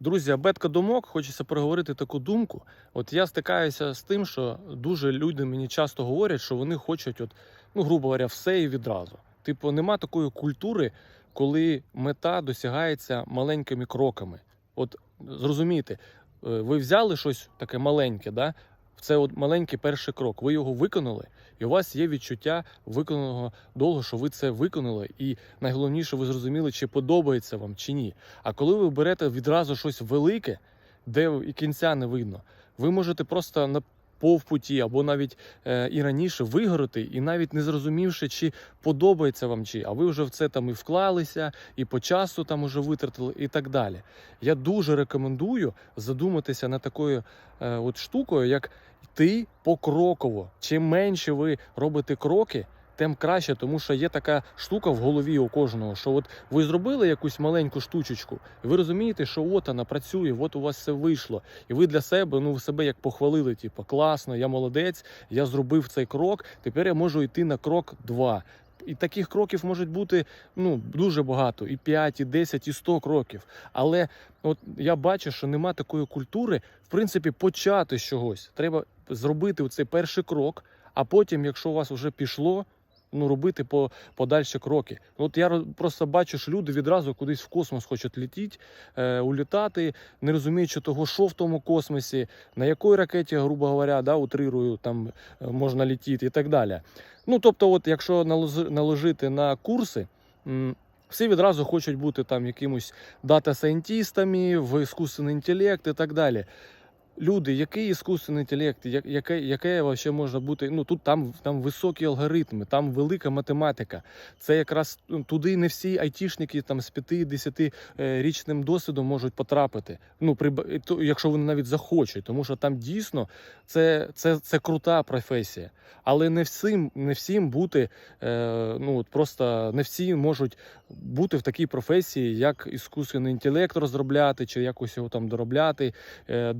Друзі, абетка думок, хочеться проговорити таку думку. От я стикаюся з тим, що дуже люди мені часто говорять, що вони хочуть, от, ну, грубо говоря, все і відразу. Типу, нема такої культури, коли мета досягається маленькими кроками. От зрозумійте, е, ви взяли щось таке маленьке, да? Це от маленький перший крок. Ви його виконали, і у вас є відчуття виконаного довго, що ви це виконали, і найголовніше, ви зрозуміли, чи подобається вам чи ні. А коли ви берете відразу щось велике, де і кінця не видно, ви можете просто повпуті або навіть е, і раніше вигорити, і навіть не зрозумівши, чи подобається вам чи, а ви вже в це там і вклалися, і по часу там уже витратили, і так далі. Я дуже рекомендую задуматися над такою е, от штукою, як йти покроково. Чим менше ви робите кроки, тим краще, тому що є така штука в голові у кожного, що от ви зробили якусь маленьку штучечку, і ви розумієте, що от вона працює, от у вас все вийшло. І ви для себе, ну себе як похвалили, типу, класно, я молодець, я зробив цей крок. Тепер я можу йти на крок два. І таких кроків можуть бути ну дуже багато, і 5, і 10, і 100 кроків. Але от я бачу, що нема такої культури, в принципі, почати з чогось. Треба зробити цей перший крок, а потім, якщо у вас вже пішло, ну робити по подальші кроки. От я просто бачу, що люди відразу кудись в космос хочуть летіти, е, улітати, не розуміючи того, що в тому космосі, на якій ракеті, грубо говоря, да, утрирую, там е, можна летіти і так далі. Ну тобто, от якщо наложити на курси. всі відразу хочуть бути там якимось дата-сайентістами, в іскусственний інтелект і так далі. Люди, який іскусственний інтелект, яке, яке вообще можна бути? Ну тут там, там високі алгоритми, там велика математика. Це якраз ну, туди не всі айтішники там з 5-10 е, річним досвідом можуть потрапити. Ну при якщо вони навіть захочуть, тому що там дійсно це, це, це крута професія. Але не всім, не всім бути, е, ну от просто не всі можуть бути в такій професії, як іскусственний інтелект розробляти, чи якось його там доробляти, е,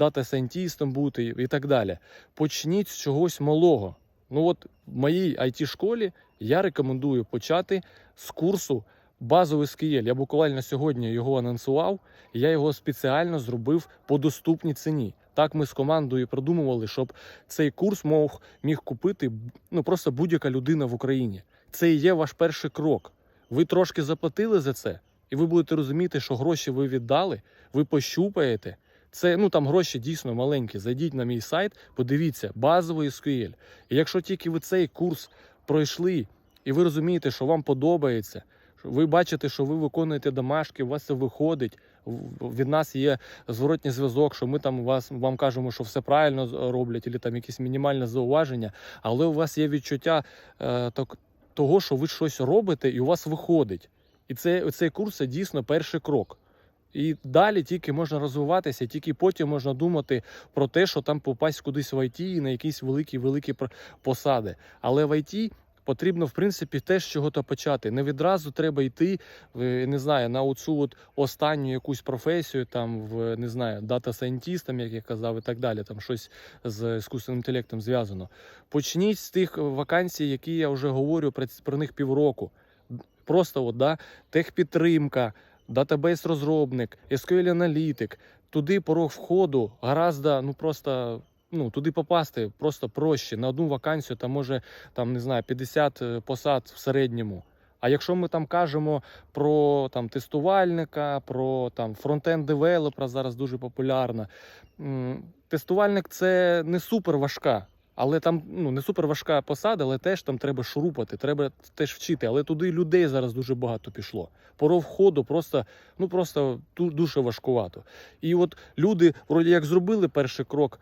дата-сайентістом бути і так далі. Почніть з чогось малого. Ну от в моїй it школі я рекомендую почати з курсу базовий SQL. Я буквально сьогодні його анонсував, і я його спеціально зробив по доступній ціні. Так ми з командою продумували, щоб цей курс мог міг купити ну просто будь-яка людина в Україні. Це і є ваш перший крок. Ви трошки заплатили за це, і ви будете розуміти, що гроші ви віддали, ви пощупаєте. Це ну там гроші дійсно маленькі. Зайдіть на мій сайт, подивіться, базовий SQL. І якщо тільки ви цей курс пройшли, і ви розумієте, що вам подобається, ви бачите, що ви виконуєте домашки, у вас це виходить. Від нас є зворотній зв'язок, що ми там вас вам кажемо, що все правильно роблять, або там якісь мінімальне зауваження, але у вас є відчуття е, так, того, що ви щось робите, і у вас виходить. І це, цей курс це дійсно перший крок. І далі тільки можна розвиватися, тільки потім можна думати про те, що там попасть кудись в ІТ і на якісь великі великі посади. Але в ІТ потрібно, в принципі, теж чого-то почати. Не відразу треба йти, не знаю, на оцю от останню якусь професію, там в не знаю, дата-сайентістом, як я казав, і так далі. Там щось з іскусственним інтелектом зв'язано. Почніть з тих вакансій, які я вже говорю про них півроку. Просто от, да, техпідтримка, датабейс-розробник, SQL-аналітик. Туди порог входу гораздо, ну просто. Ну, туди попасти просто проще. На одну вакансію там може там, не знаю, 50 е, посад в середньому. А якщо ми там кажемо про там тестувальника, про там фронтенд девелопера, зараз дуже популярна. Тестувальник це не супер важка, але там ну не супер важка посада, але теж там треба шурупати, треба теж вчити. Але туди людей зараз дуже багато пішло. Поров входу просто ну просто дуже важкувато. І от люди, вроді як зробили перший крок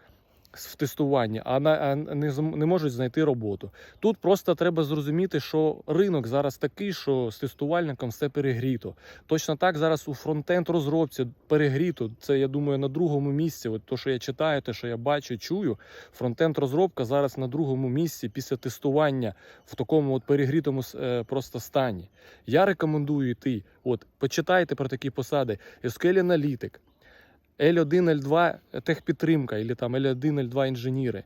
в тестуванні, а, не, можуть знайти роботу. Тут просто треба зрозуміти, що ринок зараз такий, що з тестувальником все перегріто. Точно так зараз у фронтенд розробці перегріто. Це я думаю на другому місці. От то, що я читаю, те, що я бачу, чую. Фронтенд розробка зараз на другому місці після тестування в такому от перегрітому е, просто стані. Я рекомендую йти. От почитайте про такі посади. SQL аналітик. L1, L2 техпідтримка, або там L1, L2 інженіри,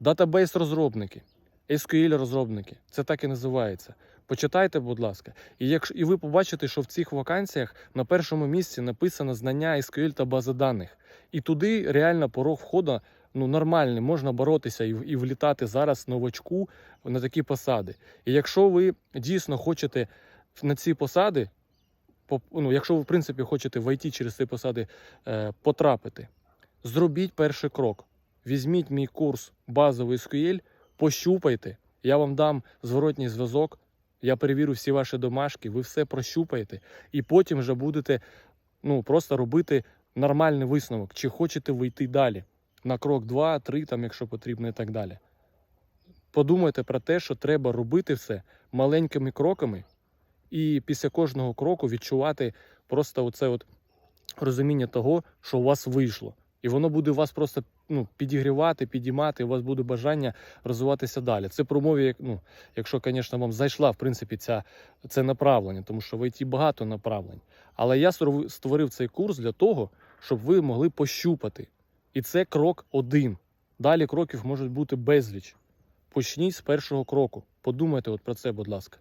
датабейс розробники, SQL розробники. Це так і називається. Почитайте, будь ласка. І якщо і ви побачите, що в цих вакансіях на першому місці написано знання SQL та бази даних. І туди реально порог входу ну, нормальний, можна боротися і, і влітати зараз новачку на такі посади. І якщо ви дійсно хочете на ці посади, ну, якщо ви в принципі хочете в через ці посади е, потрапити, зробіть перший крок. Візьміть мій курс базовий SQL, пощупайте. Я вам дам зворотній зв'язок. Я перевірю всі ваші домашки, ви все прощупаєте, і потім вже будете ну, просто робити нормальний висновок, чи хочете ви йти далі на крок 2, 3, там, якщо потрібно, і так далі. Подумайте про те, що треба робити все маленькими кроками, і після кожного кроку відчувати просто оце от розуміння того, що у вас вийшло. І воно буде вас просто ну, підігрівати, підіймати, у вас буде бажання розвиватися далі. Це про як- ну, якщо, звісно, вам зайшла в принципі ця, це направлення, тому що в ІТ багато направлень. Але я створив цей курс для того, щоб ви могли пощупати. І це крок один. Далі кроків можуть бути безліч. Почніть з першого кроку. Подумайте от про це, будь ласка.